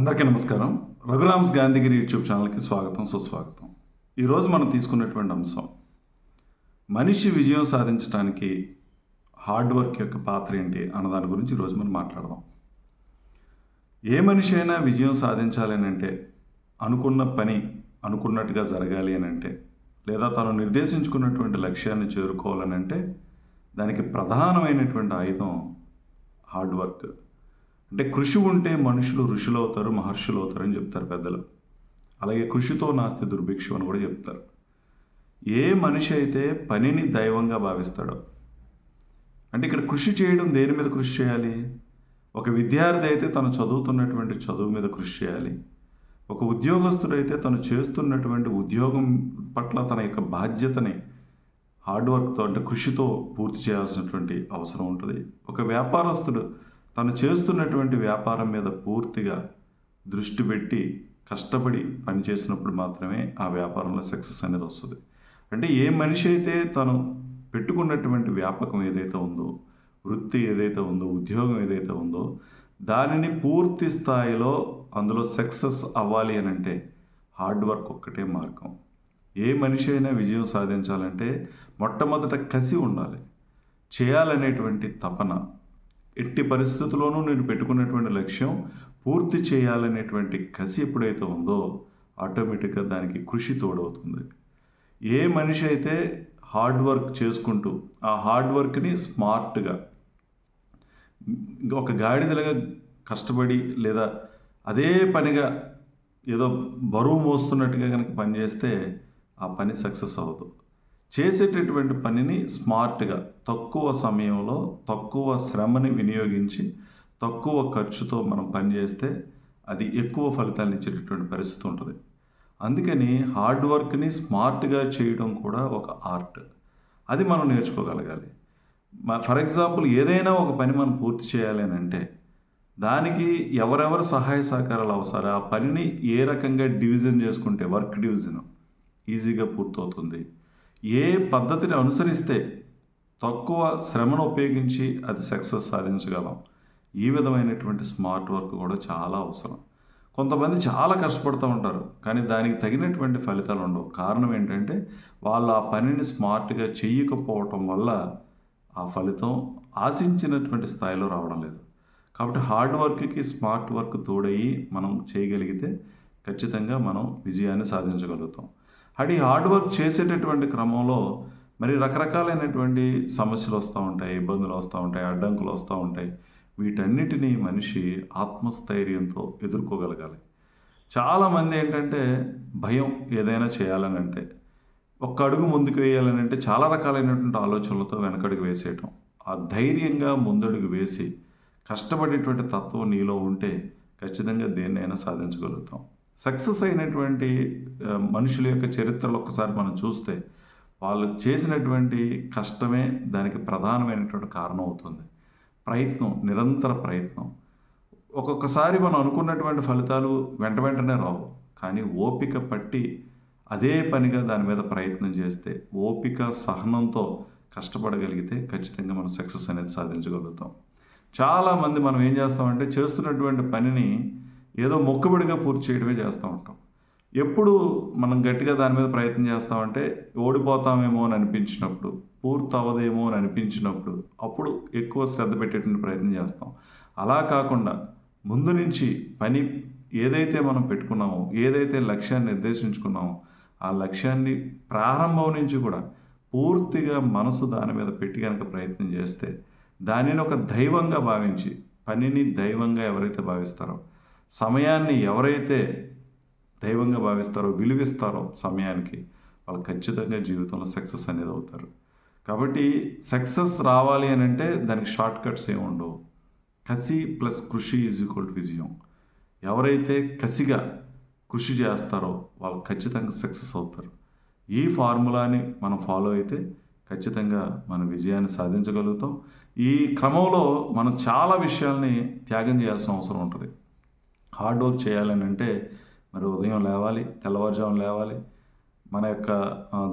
అందరికీ నమస్కారం. రఘురామ్స్ గాంధీగిరి యూట్యూబ్ ఛానల్కి స్వాగతం సుస్వాగతం. ఈరోజు మనం తీసుకున్నటువంటి అంశం మనిషి విజయం సాధించడానికి హార్డ్ వర్క్ యొక్క పాత్ర ఏంటి అన్న దాని గురించి ఈరోజు మనం మాట్లాడదాం. ఏ మనిషి అయినా విజయం సాధించాలి అని అంటే అనుకున్న పని అనుకున్నట్టుగా జరగాలి అని అంటే లేదా తను నిర్దేశించుకున్నటువంటి లక్ష్యాన్ని చేరుకోవాలని అంటే దానికి ప్రధానమైనటువంటి ఆయుధం హార్డ్ వర్క్. అంటే కృషి ఉంటే మనుషులు ఋషులు అవుతారు మహర్షులు అవుతారు అని చెప్తారు పెద్దలు. అలాగే కృషితో నాస్తి దుర్భిక్షం అని కూడా చెప్తారు. ఏ మనిషి అయితే పనిని దైవంగా భావిస్తాడో అంటే ఇక్కడ కృషి చేయడం దేని మీద కృషి చేయాలి? ఒక విద్యార్థి అయితే తను చదువుతున్నటువంటి చదువు మీద కృషి చేయాలి. ఒక ఉద్యోగస్తుడైతే తను చేస్తున్నటువంటి ఉద్యోగం పట్ల తన యొక్క బాధ్యతని హార్డ్ వర్క్తో అంటే కృషితో పూర్తి చేయాల్సినటువంటి అవసరం ఉంటుంది. ఒక వ్యాపారస్తుడు తను చేస్తున్నటువంటి వ్యాపారం మీద పూర్తిగా దృష్టి పెట్టి కష్టపడి పనిచేసినప్పుడు మాత్రమే ఆ వ్యాపారంలో సక్సెస్ అనేది వస్తుంది. అంటే ఏ మనిషి అయితే తను పెట్టుకున్నటువంటి వ్యాపకం ఏదైతే ఉందో వృత్తి ఏదైతే ఉందో ఉద్యోగం ఏదైతే ఉందో దానిని పూర్తి స్థాయిలో అందులో సక్సెస్ అవ్వాలి అని అంటే హార్డ్ వర్క్ ఒక్కటే మార్గం. ఏ మనిషి అయినా విజయం సాధించాలంటే మొట్టమొదట కసి ఉండాలి. చేయాలనేటువంటి తపన ఎట్టి పరిస్థితుల్లోనూ నేను పెట్టుకున్నటువంటి లక్ష్యం పూర్తి చేయాలనేటువంటి కసి ఎప్పుడైతే ఉందో ఆటోమేటిక్గా దానికి కృషి తోడవుతుంది. ఏ మనిషి అయితే హార్డ్ వర్క్ చేసుకుంటూ ఆ హార్డ్ వర్క్ని స్మార్ట్గా ఒక గాడిదలుగా కష్టపడి లేదా అదే పనిగా ఏదో బరువు మోస్తున్నట్టుగా కనుక పనిచేస్తే ఆ పని సక్సెస్ అవ్వదు. చేసేటటువంటి పనిని స్మార్ట్గా తక్కువ సమయంలో తక్కువ శ్రమని వినియోగించి తక్కువ ఖర్చుతో మనం పనిచేస్తే అది ఎక్కువ ఫలితాలను ఇచ్చేటటువంటి పరిస్థితి ఉంటుంది. అందుకని హార్డ్ వర్క్ని స్మార్ట్గా చేయడం కూడా ఒక ఆర్ట్. అది మనం నేర్చుకోగలగాలి. ఫర్ ఎగ్జాంపుల్ ఏదైనా ఒక పని మనం పూర్తి చేయాలి అని అంటే దానికి ఎవరెవరు సహాయ సహకారాలు అవసరం ఆ పనిని ఏ రకంగా డివిజన్ చేసుకుంటే వర్క్ డివిజన్ ఈజీగా పూర్తవుతుంది ఏ పద్ధతిని అనుసరిస్తే తక్కువ శ్రమను ఉపయోగించి అది సక్సెస్ సాధించగలం. ఈ విధమైనటువంటి స్మార్ట్ వర్క్ కూడా చాలా అవసరం. కొంతమంది చాలా కష్టపడుతూ ఉంటారు కానీ దానికి తగినటువంటి ఫలితాలు ఉండవు. కారణం ఏంటంటే వాళ్ళు ఆ పనిని స్మార్ట్గా చేయకపోవటం వల్ల ఆ ఫలితం ఆశించినటువంటి స్థాయిలో రావడం లేదు. కాబట్టి హార్డ్ వర్క్కి స్మార్ట్ వర్క్ తోడయ్యి మనం చేయగలిగితే ఖచ్చితంగా మనం విజయాన్ని సాధించగలుగుతాం. అది హార్డ్ వర్క్ చేసేటటువంటి క్రమంలో మరి రకరకాలైనటువంటి సమస్యలు వస్తూ ఉంటాయి ఇబ్బందులు వస్తూ ఉంటాయి అడ్డంకులు వస్తూ ఉంటాయి. వీటన్నిటినీ మనిషి ఆత్మస్థైర్యంతో ఎదుర్కోగలగాలి. చాలామంది ఏంటంటే భయం ఏదైనా చేయాలని అంటే ఒక్క అడుగు ముందుకు వేయాలని అంటే చాలా రకాలైనటువంటి ఆలోచనలతో వెనకడుగు వేసేయటం. ఆ ధైర్యంగా ముందడుగు వేసి కష్టపడేటువంటి తత్వం నీలో ఉంటే ఖచ్చితంగా దేన్నైనా సాధించగలుగుతాం. సక్సెస్ అయినటువంటి మనుషుల యొక్క చరిత్రలు ఒక్కసారి మనం చూస్తే వాళ్ళు చేసినటువంటి కష్టమే దానికి ప్రధానమైనటువంటి కారణం అవుతుంది. ప్రయత్నం నిరంతర ప్రయత్నం. ఒక్కొక్కసారి మనం అనుకున్నటువంటి ఫలితాలు వెంట వెంటనే రావు. కానీ ఓపిక పట్టి అదే పనిగా దాని మీద ప్రయత్నం చేస్తే ఓపిక సహనంతో కష్టపడగలిగితే ఖచ్చితంగా మనం సక్సెస్ అనేది సాధించగలుగుతాం. చాలామంది మనం ఏం చేస్తామంటే చేస్తున్నటువంటి పనిని ఏదో మొక్కుబడిగా పూర్తి చేయడమే చేస్తూ ఉంటాం. ఎప్పుడు మనం గట్టిగా దాని మీద ప్రయత్నం చేస్తామంటే ఓడిపోతామేమో అని అనిపించినప్పుడు పూర్తి అవ్వదేమో అని అనిపించినప్పుడు అప్పుడు ఎక్కువ శ్రద్ధ పెట్టేటువంటి ప్రయత్నం చేస్తాం. అలా కాకుండా ముందు నుంచి పని ఏదైతే మనం పెట్టుకున్నామో ఏదైతే లక్ష్యాన్ని నిర్దేశించుకున్నామో ఆ లక్ష్యాన్ని ప్రారంభం నుంచి కూడా పూర్తిగా మనసు దాని మీద పెట్టి కనుక ప్రయత్నం చేస్తే దానిని ఒక దైవంగా భావించి పనిని దైవంగా ఎవరైతే భావిస్తారో సమయాన్ని ఎవరైతే దైవంగా భావిస్తారో విలువిస్తారో సమయానికి వాళ్ళు ఖచ్చితంగా జీవితంలో సక్సెస్ అనేది అవుతారు. కాబట్టి సక్సెస్ రావాలి అని అంటే దానికి షార్ట్ కట్స్ ఏమి ఉండవు. కసి ప్లస్ కృషి ఈజ్ ఈక్వల్ టు విజయం. ఎవరైతే కసిగా కృషి చేస్తారో వాళ్ళు ఖచ్చితంగా సక్సెస్ అవుతారు. ఈ ఫార్ములాని మనం ఫాలో అయితే ఖచ్చితంగా మన విజయాన్ని సాధించగలుగుతాం. ఈ క్రమంలో మనం చాలా విషయాల్ని త్యాగం చేయాల్సిన అవసరం ఉంటుంది. హార్డ్ వర్క్ చేయాలని అంటే మరి ఉదయం లేవాలి తెల్లవారుజామున లేవాలి. మన యొక్క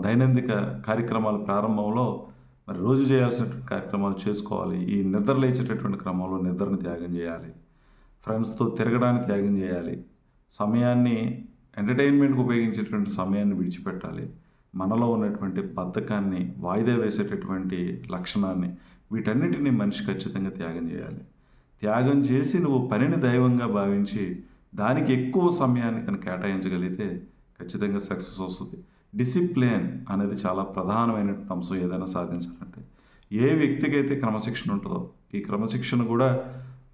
దైనందిక కార్యక్రమాల ప్రారంభంలో మరి రోజు చేయాల్సినటువంటి కార్యక్రమాలు చేసుకోవాలి. ఈ నిద్ర లేచేటటువంటి క్రమంలో నిద్రను త్యాగం చేయాలి. ఫ్రెండ్స్తో తిరగడానికి త్యాగం చేయాలి. సమయాన్ని ఎంటర్టైన్మెంట్కి ఉపయోగించేటువంటి సమయాన్ని విడిచిపెట్టాలి. మనలో ఉన్నటువంటి బద్ధకాన్ని వాయిదా వేసేటటువంటి లక్షణాన్ని వీటన్నిటిని మనిషి ఖచ్చితంగా త్యాగం చేయాలి. త్యాగం చేసి నువ్వు పనిని దైవంగా భావించి దానికి ఎక్కువ సమయాన్ని కనుక కేటాయించగలిగితే ఖచ్చితంగా సక్సెస్ వస్తుంది. డిసిప్లిన్ అనేది చాలా ప్రధానమైన అంశం ఏదైనా సాధించాలంటే. ఏ వ్యక్తికైతే క్రమశిక్షణ ఉంటుందో ఈ క్రమశిక్షణ కూడా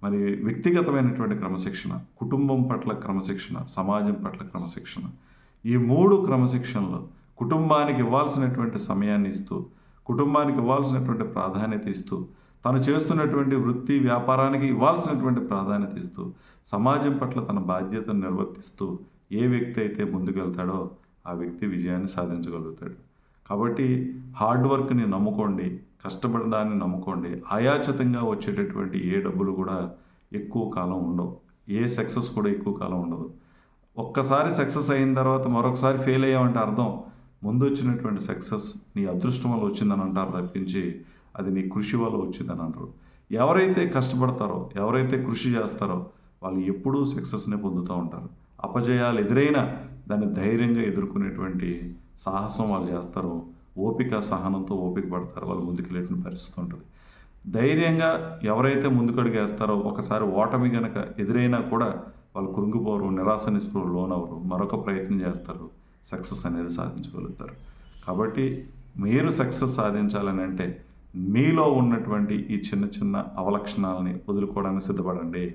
మరి వ్యక్తిగతమైనటువంటి క్రమశిక్షణ కుటుంబం పట్ల క్రమశిక్షణ సమాజం పట్ల క్రమశిక్షణ ఈ మూడు క్రమశిక్షణలు కుటుంబానికి ఇవ్వాల్సినటువంటి సమయాన్ని ఇస్తూ కుటుంబానికి ఇవ్వాల్సినటువంటి ప్రాధాన్యత ఇస్తూ తను చేస్తున్నటువంటి వృత్తి వ్యాపారానికి ఇవ్వాల్సినటువంటి ప్రాధాన్యత ఇస్తూ సమాజం పట్ల తన బాధ్యతను నిర్వర్తిస్తూ ఏ వ్యక్తి అయితే ముందుకెళ్తాడో ఆ వ్యక్తి విజయాన్ని సాధించగలుగుతాడు. కాబట్టి హార్డ్ వర్క్ని నమ్ముకోండి కష్టపడడాన్ని నమ్ముకోండి. ఆయాచితంగా వచ్చేటటువంటి ఏ డబ్బులు కూడా ఎక్కువ కాలం ఉండవు. ఏ సక్సెస్ కూడా ఎక్కువ కాలం ఉండదు. ఒక్కసారి సక్సెస్ అయిన తర్వాత మరొకసారి ఫెయిల్ అయ్యామంటే అర్థం ముందు వచ్చినటువంటి సక్సెస్ నీ అదృష్టం వల్ల వచ్చిందని అంటారు తప్పించి అది నీ కృషి వల్ల వచ్చిందని అంటారు. ఎవరైతే కష్టపడతారో ఎవరైతే కృషి చేస్తారో వాళ్ళు ఎప్పుడూ సక్సెస్నే పొందుతూ ఉంటారు. అపజయాలు ఎదురైనా దాన్ని ధైర్యంగా ఎదుర్కొనేటువంటి సాహసం వాళ్ళు చేస్తారు ఓపిక సహనంతో ఓపిక పడతారు వాళ్ళు ముందుకెళ్ళేటువంటి పరిస్థితి ఉంటుంది. ధైర్యంగా ఎవరైతే ముందుకడుగు వేస్తారో ఒకసారి ఓటమి గనక ఎదురైనా కూడా వాళ్ళు కృంగిపోరు నిరాశ నిస్పృహ లోనవరు మరొక ప్రయత్నం చేస్తారు సక్సెస్ అనేది సాధించగలుగుతారు. కాబట్టి మీరు సక్సెస్ సాధించాలని అంటే మీలో ఉన్నటువంటి ఈ చిన్న చిన్న అవలక్షణాలని వదులుకోవడానికి సిద్ధపడండి.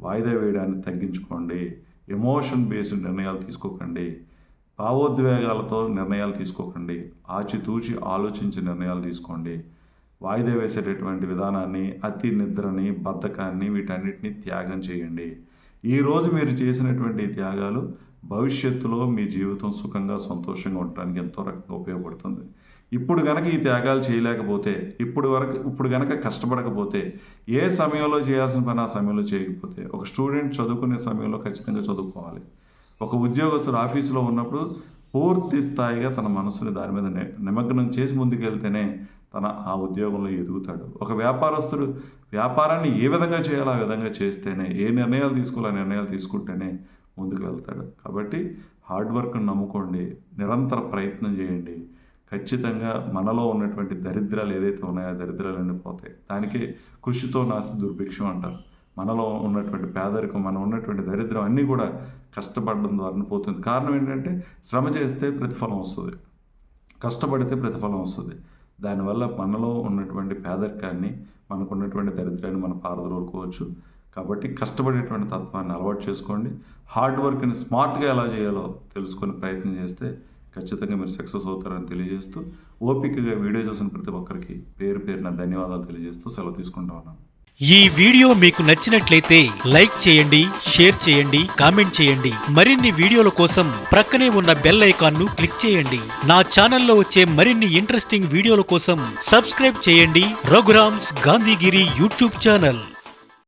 వాయిదా వేయడాన్ని తగ్గించుకోండి. ఎమోషన్ బేస్డ్ నిర్ణయాలు తీసుకోకండి. భావోద్వేగాలతో నిర్ణయాలు తీసుకోకండి. ఆచితూచి ఆలోచించి నిర్ణయాలు తీసుకోండి. వాయిదా వేసేటటువంటి విధానాన్ని అతి నిద్రని బద్ధకాన్ని వీటన్నిటిని త్యాగం చేయండి. ఈరోజు మీరు చేసినటువంటి త్యాగాలు భవిష్యత్తులో మీ జీవితం సుఖంగా సంతోషంగా ఉండటానికి ఎంతో రకంగా ఉపయోగపడుతుంది. ఇప్పుడు గనక ఈ త్యాగాలు చేయలేకపోతే ఇప్పుడు వరకు ఇప్పుడు గనక కష్టపడకపోతే ఏ సమయంలో చేయాల్సిన పని ఆ సమయంలో చేయకపోతే ఒక స్టూడెంట్ చదువుకునే సమయంలో ఖచ్చితంగా చదువుకోవాలి. ఒక ఉద్యోగస్తుడు ఆఫీసులో ఉన్నప్పుడు పూర్తి స్థాయిగా తన మనసుని దాని మీద నిమగ్నం చేసి ముందుకెళ్తేనే తన ఆ ఉద్యోగంలో ఎదుగుతాడు. ఒక వ్యాపారస్తుడు వ్యాపారాన్ని ఏ విధంగా చేయాలో ఆ విధంగా చేస్తేనే ఏ నిర్ణయాలు తీసుకోవాలో ఆ నిర్ణయాలు తీసుకుంటేనే ముందుకు వెళ్తాడు. కాబట్టి హార్డ్ వర్క్ని నమ్ముకోండి నిరంతర ప్రయత్నం చేయండి. ఖచ్చితంగా మనలో ఉన్నటువంటి దరిద్రాలు ఏదైతే ఉన్నాయో ఆ దరిద్రాలు అన్నీ పోతాయి. దానికి కృషితో నాస్తి దుర్భిక్షం అంటారు. మనలో ఉన్నటువంటి పేదరికం మనం ఉన్నటువంటి దరిద్రం అన్నీ కూడా కష్టపడడం ద్వారా పోతుంది. కారణం ఏంటంటే శ్రమ చేస్తే ప్రతిఫలం వస్తుంది. కష్టపడితే ప్రతిఫలం వస్తుంది. దానివల్ల మనలో ఉన్నటువంటి పేదరికాన్ని మనకు ఉన్నటువంటి దరిద్రాన్ని మనం పారదోలుకోవచ్చు. కాబట్టి కష్టపడేటువంటి తత్వాన్ని అలవాటు చేసుకోండి. హార్డ్ వర్క్ని స్మార్ట్గా ఎలా చేయాలో తెలుసుకొని ప్రయత్నం చేస్తే ఖచ్చితంగా మీరు సక్సెస్ అవుతారని తెలియజేస్తూ ఓపికగా వీడియో చూసిన ప్రతి ఒక్కరికి పేరు పేరున ధన్యవాదాలు తెలియజేస్తూ సెలవు తీసుకుంటా ఉన్నాను. ఈ వీడియో మీకు నచ్చినట్లయితే లైక్ చేయండి షేర్ చేయండి కామెంట్ చేయండి. మరిన్ని వీడియోల కోసం ప్రక్కనే ఉన్న బెల్ ఐకాన్ను క్లిక్ చేయండి. నా ఛానల్లో వచ్చే మరిన్ని ఇంట్రెస్టింగ్ వీడియోల కోసం సబ్స్క్రైబ్ చేయండి. Raghuram's Gandhigiri YouTube channel.